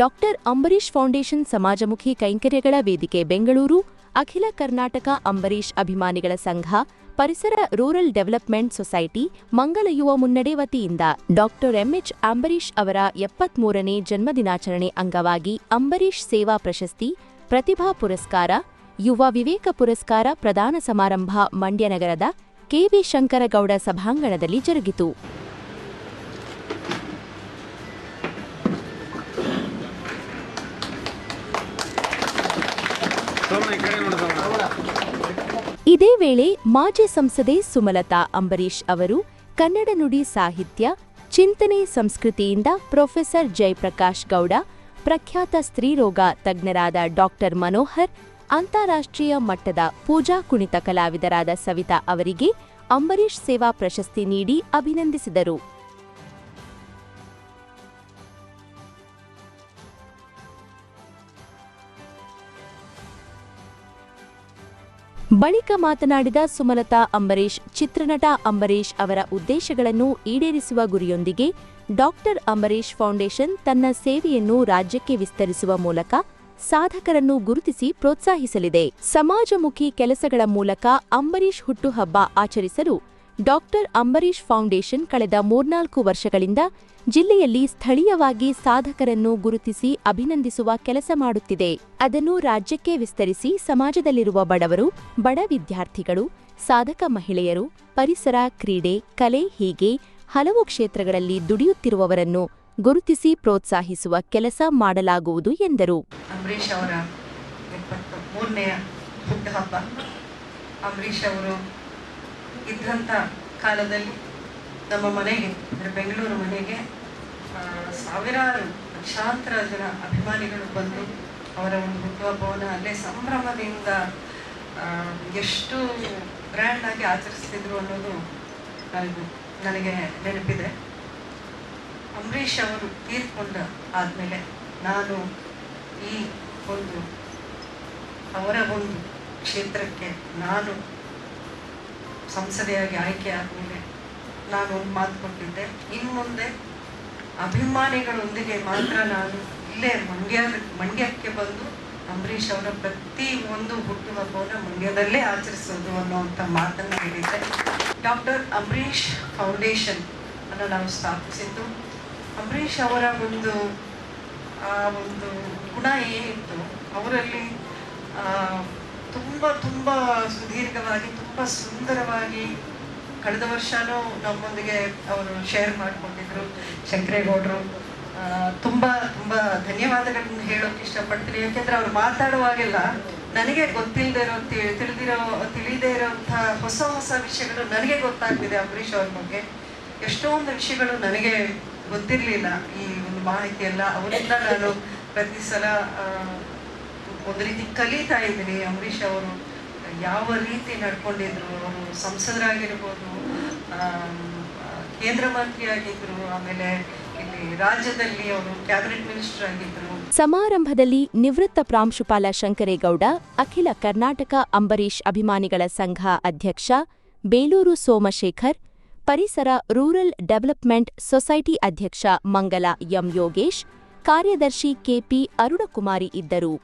Doctor Ambareesh foundation ಸಮಾಜಮುಖಿ ಕೈಂಕರ್ಯಗಳ ವೇದಿಕೆ ಬೆಂಗಳೂರು, ಅಖಿಲ ಕರ್ನಾಟಕ ಅಂಬರೀಷ್ ಅಭಿಮಾನಿಗಳ ಸಂಘ, ಪರಿಸರ ರೂರಲ್ ಡೆವಲಪ್ಮೆಂಟ್ ಸೊಸೈಟಿ, ಮಂಗಲ ಯುವ ಮುನ್ನಡೆ ವತಿಯಿಂದ ಡಾಕ್ಟರ್ ಎಂಎಚ್ ಅಂಬರೀಷ್ ಅವರ ಎಪ್ಪತ್ಮೂರನೇ ಜನ್ಮದಿನಾಚರಣೆ ಅಂಗವಾಗಿ ಅಂಬರೀಷ್ ಸೇವಾ ಪ್ರಶಸ್ತಿ, ಪ್ರತಿಭಾ ಪುರಸ್ಕಾರ, ಯುವ ವಿವೇಕ ಪುರಸ್ಕಾರ ಪ್ರದಾನ ಸಮಾರಂಭ ಮಂಡ್ಯ ನಗರದ ಕೆವಿ ಶಂಕರಗೌಡ ಸಭಾಂಗಣದಲ್ಲಿ ಜರುಗಿತು. ಇದೇ ವೇಳೆ ಮಾಜಿ ಸಂಸದೆ ಸುಮಲತಾ ಅಂಬರೀಷ್ ಅವರು ಕನ್ನಡ ನುಡಿ ಸಾಹಿತ್ಯ, ಚಿಂತನೆ ಸಂಸ್ಕೃತಿಯಿಂದ ಪ್ರೊಫೆಸರ್ ಜಯಪ್ರಕಾಶ್ ಗೌಡ, ಪ್ರಖ್ಯಾತ ಸ್ತ್ರೀರೋಗ ತಜ್ಞರಾದ ಡಾಕ್ಟರ್ ಮನೋಹರ್, ಅಂತಾರಾಷ್ಟ್ರೀಯ ಮಟ್ಟದ ಪೂಜಾ ಕುಣಿತ ಕಲಾವಿದರಾದ ಸವಿತಾ ಅವರಿಗೆ ಅಂಬರೀಷ್ ಸೇವಾ ಪ್ರಶಸ್ತಿ ನೀಡಿ ಅಭಿನಂದಿಸಿದರು. ಬಳಿಕ ಮಾತನಾಡಿದ ಸುಮಲತಾ ಅಂಬರೀಶ್ ಚಿತ್ರನಟ ಅಂಬರೀಷ್ ಅವರ ಉದ್ದೇಶಗಳನ್ನು ಈಡೇರಿಸುವ ಗುರಿಯೊಂದಿಗೆ ಡಾಕ್ಟರ್ ಅಂಬರೀಷ್ ಫೌಂಡೇಶನ್ ತನ್ನ ಸೇವೆಯನ್ನು ರಾಜ್ಯಕ್ಕೆ ವಿಸ್ತರಿಸುವ ಮೂಲಕ ಸಾಧಕರನ್ನು ಗುರುತಿಸಿ ಪ್ರೋತ್ಸಾಹಿಸಲಿದೆ. ಸಮಾಜಮುಖಿ ಕೆಲಸಗಳ ಮೂಲಕ ಅಂಬರೀಷ್ ಹುಟ್ಟುಹಬ್ಬ ಆಚರಿಸಲು ಡಾಕ್ಟರ್ ಅಂಬರೀಷ್ ಫೌಂಡೇಶನ್ ಕಳೆದ ಮೂರ್ನಾಲ್ಕು ವರ್ಷಗಳಿಂದ ಜಿಲ್ಲೆಯಲ್ಲಿ ಸ್ಥಳೀಯವಾಗಿ ಸಾಧಕರನ್ನು ಗುರುತಿಸಿ ಅಭಿನಂದಿಸುವ ಕೆಲಸ ಮಾಡುತ್ತಿದೆ. ಅದನ್ನು ರಾಜ್ಯಕ್ಕೆ ವಿಸ್ತರಿಸಿ ಸಮಾಜದಲ್ಲಿರುವ ಬಡವರು, ಬಡ ವಿದ್ಯಾರ್ಥಿಗಳು, ಸಾಧಕ ಮಹಿಳೆಯರು, ಪರಿಸರ, ಕ್ರೀಡೆ, ಕಲೆ ಹೀಗೆ ಹಲವು ಕ್ಷೇತ್ರಗಳಲ್ಲಿ ದುಡಿಯುತ್ತಿರುವವರನ್ನು ಗುರುತಿಸಿ ಪ್ರೋತ್ಸಾಹಿಸುವ ಕೆಲಸ ಮಾಡಲಾಗುವುದು ಎಂದರು. ಅಂಬರೀಷ್ ಅವರ ಮೂರನೆಯ ಹುಟ್ಟುಹಬ್ಬ. ಅಂಬರೀಷ್ ಅವರು ಇದ್ದಂಥ ಕಾಲದಲ್ಲಿ ನಮ್ಮ ಮನೆಗೆ, ಅಂದರೆ ಬೆಂಗಳೂರು ಮನೆಗೆ ಸಾವಿರಾರು ಲಕ್ಷಾಂತರ ಜನ ಅಭಿಮಾನಿಗಳು ಬಂದು ಅವರ ಒಂದು ಹುಟ್ಟುಹಬ್ಬವನ್ನು ಅಲ್ಲೇ ಸಂಭ್ರಮದಿಂದ ಎಷ್ಟು ಗ್ರ್ಯಾಂಡ್ ಆಗಿ ಆಚರಿಸ್ತಿದ್ರು ಅನ್ನೋದು ನನಗೆ ನೆನಪಿದೆ. ಅಂಬರೀಷ್ ಅವರು ತೀರ್ಕೊಂಡ ಆದಮೇಲೆ ನಾನು ಈ ಒಂದು, ಅವರ ಒಂದು ಕ್ಷೇತ್ರಕ್ಕೆ ನಾನು ಸಂಸದೆಯಾಗಿ ಆಯ್ಕೆ ಆದಮೇಲೆ ನಾನು ಒಂದು ಮಾತು ಕೊಟ್ಟಿದ್ದೆ. ಇನ್ನು ಮುಂದೆ ಅಭಿಮಾನಿಗಳೊಂದಿಗೆ ಮಾತ್ರ ನಾನು ಇಲ್ಲೇ ಮಂಡ್ಯ ಮಂಡ್ಯಕ್ಕೆ ಬಂದು ಅಂಬರೀಷ್ ಅವರ ಪ್ರತಿ ಒಂದು ಹುಟ್ಟುಹಬ್ಬವನ್ನು ಮಂಡ್ಯದಲ್ಲೇ ಆಚರಿಸೋದು ಅನ್ನುವಂಥ ಮಾತನ್ನು ಹೇಳಿದ್ದೆ. ಡಾಕ್ಟರ್ ಅಂಬರೀಷ್ ಫೌಂಡೇಶನ್ ಅನ್ನು ನಾವು ಸ್ಥಾಪಿಸಿದ್ದು. ಅಂಬರೀಷ್ ಅವರ ಒಂದು, ಆ ಒಂದು ಗುಣ ಏನಿತ್ತು, ಅವರಲ್ಲಿ ತುಂಬ ತುಂಬ ಸುದೀರ್ಘವಾಗಿ, ತುಂಬ ಸುಂದರವಾಗಿ ಕಳೆದ ವರ್ಷನೂ ನಮ್ಮೊಂದಿಗೆ ಅವರು ಶೇರ್ ಮಾಡಿಕೊಂಡಿದ್ರು. ಶಂಕರೇಗೌಡರು ತುಂಬ ತುಂಬ ಧನ್ಯವಾದಗಳನ್ನು ಹೇಳೋಕೆ ಇಷ್ಟಪಡ್ತೀನಿ. ಯಾಕೆಂದ್ರೆ ಅವ್ರು ಮಾತಾಡುವಾಗೆಲ್ಲ ನನಗೆ ಗೊತ್ತಿಲ್ಲದೆ ಇರೋ ತಿಳಿದಿರೋ, ತಿಳಿದೇ ಇರೋಂಥ ಹೊಸ ಹೊಸ ವಿಷಯಗಳು ನನಗೆ ಗೊತ್ತಾಗ್ತಿದೆ ಅಂಬರೀಷ್ ಅವ್ರ ಬಗ್ಗೆ. ಎಷ್ಟೊಂದು ವಿಷಯಗಳು ನನಗೆ ಗೊತ್ತಿರಲಿಲ್ಲ ಈ ಒಂದು ಮಾಹಿತಿ ಎಲ್ಲ ಅವರಿಂದ ನಾನು ಪ್ರತಿ ಸಲ ಒಂದು ರೀತಿ ಕಲಿತಾ ಇದ್ದೀನಿ. ಅಂಬರೀಷ್ ಅವರು ಯಾವ ರೀತಿ ನಡ್ಕೊಂಡಿದ್ರು, ಅವರು ಸಂಸದರಾಗಿರ್ಬೋದು ಕೇಂದ್ರ ಮಂತ್ರಿ ಆಗಿದ್ರು ಆಮೇಲೆ ಇಲ್ಲಿ ರಾಜ್ಯದಲ್ಲಿ ಅವರು ಕ್ಯಾಬಿನೆಟ್ ಮಿನಿಸ್ಟರ್ ಆಗಿದ್ರು. ಸಮಾರಂಭದಲ್ಲಿ ನಿವೃತ್ತ ಪ್ರಾಂಶುಪಾಲ ಶಂಕರೇಗೌಡ, ಅಖಿಲ ಕರ್ನಾಟಕ ಅಂಬರೀಷ್ ಅಭಿಮಾನಿಗಳ ಸಂಘ ಅಧ್ಯಕ್ಷ ಬೇಲೂರು ಸೋಮಶೇಖರ್, ಪರಿಸರ ರೂರಲ್ ಡೆವಲಪ್ಮೆಂಟ್ ಸೊಸೈಟಿ ಅಧ್ಯಕ್ಷ ಮಂಗಲ ಎಂ ಯೋಗೇಶ್, ಕಾರ್ಯದರ್ಶಿ ಕೆಪಿ ಅರುಣಕುಮಾರಿ ಇದ್ದರು.